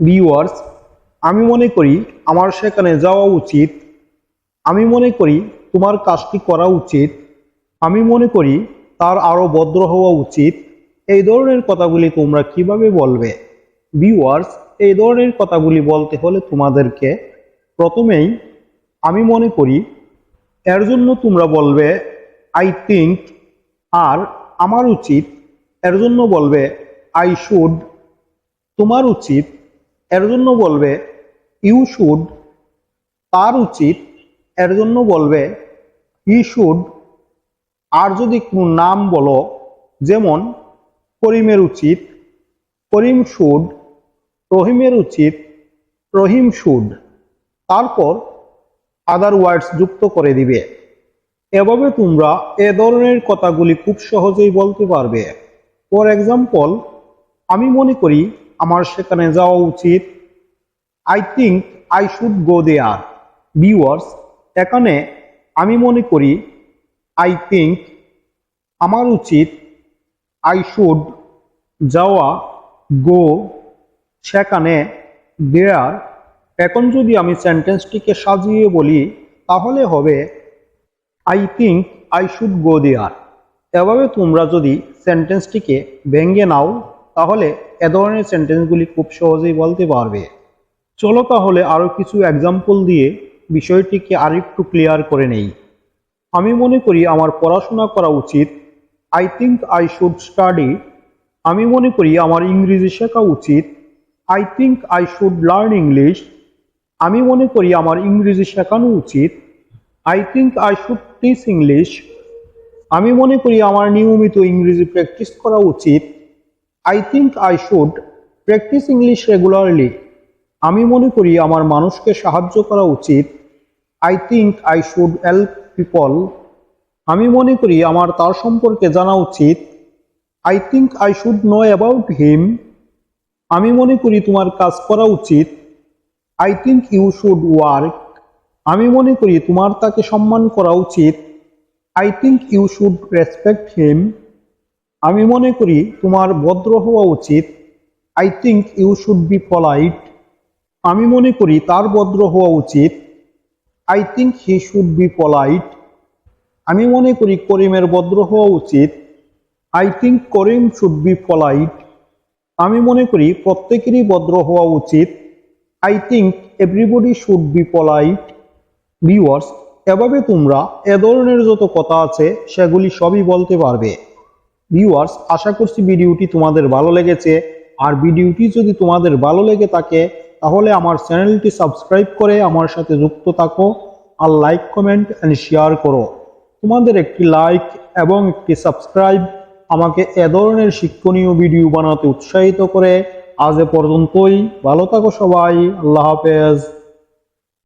Viewers আমি মনে করি আমার সেখানে যাওয়া উচিত। আমি মনে করি তোমার কাজটি করা উচিত। আমি মনে করি তার আরও ভদ্র হওয়া উচিত। এই ধরনের কথাগুলি তোমরা কীভাবে বলবে? ভিউয়ার্স এই ধরনের কথাগুলি বলতে হলে তোমাদেরকে প্রথমেই আমি মনে করি এর জন্য তোমরা বলবে আই থিঙ্ক আর আমার উচিত। এর জন্য বলবে আই শুড তোমার উচিত এর জন্য বলবে ইউ শুড তার উচিত এর জন্য বলবে হি শুড আর যদি কোনো নাম বলো, যেমন, করিমের উচিত, করিম শুড রহিমের উচিত, রহিম শুড তারপর আদার ওয়ার্ডস যুক্ত করে দিবে। এভাবে তোমরা এ ধরনের কথাগুলি খুব সহজেই বলতে পারবে। ফর এক্সাম্পল আমি মনে করি আমার সেখানে যাওয়া উচিত। I think I should go there viewers এখানে আমি মনে করি আই থিঙ্ক আমার উচিত আই শুড যাওয়া গো সেখানে দেয়ার এখন যদি আমি সেন্টেন্সটিকে সাজিয়ে বলি, তাহলে হবে I think I should go there এভাবে তোমরা যদি সেন্টেন্সটিকে ভেঙে নাও তাহলে এ ধরনের সেন্টেন্সগুলি খুব সহজেই বলতে পারবে। চলো তাহলে আরও কিছু এক্সাম্পল দিয়ে বিষয়টিকে আরেকটু ক্লিয়ার করে নেই। আমি মনে করি আমার পড়াশোনা করা উচিত। I think I should study আমি মনে করি আমার ইংরেজি শেখা উচিত। I think I should learn English আমি মনে করি আমার ইংরেজি শেখানো উচিত। I think I should teach English আমি মনে করি আমার নিয়মিত ইংরেজি প্র্যাকটিস করা উচিত। I think I should practise English regularly আমি মনে করি আমার মানুষকে সাহায্য করা উচিত। I think I should help people আমি মনে করি আমার তার সম্পর্কে জানা উচিত। I think I should know about him আমি মনে করি তোমার কাজ করা উচিত। I think you should work আমি মনে করি তোমার তাকে সম্মান করা উচিত। I think you should respect him আমি মনে করি তোমার ভদ্র হওয়া উচিত। I think you should be polite আমি মনে করি তার ভদ্র হওয়া উচিত। I think he should be polite আমি মনে করি করিমের ভদ্র হওয়া উচিত। I think Karim should be polite আমি মনে করি প্রত্যেকেরই ভদ্র হওয়া উচিত। I think everybody should be polite viewers এভাবে তোমরা এ ধরনের যত কথা আছে, সেগুলি সবই বলতে পারবে। ভিউয়ার্স আশা করছি ভিডিওটি তোমাদের ভালো লেগেছে। আর ভিডিওটি যদি তোমাদের ভালো লেগে থাকে, তাহলে আমার চ্যানেলটি সাবস্ক্রাইব করে আমার সাথে যুক্ত থাকো আর লাইক কমেন্ট অ্যান্ড শেয়ার করো। তোমাদের একটি লাইক এবং একটি সাবস্ক্রাইব আমাকে এ ধরনের শিক্ষণীয় ভিডিও বানাতে উৎসাহিত করে। আজ এ পর্যন্তই, ভালো থাকো সবাই, আল্লাহ হাফেজ।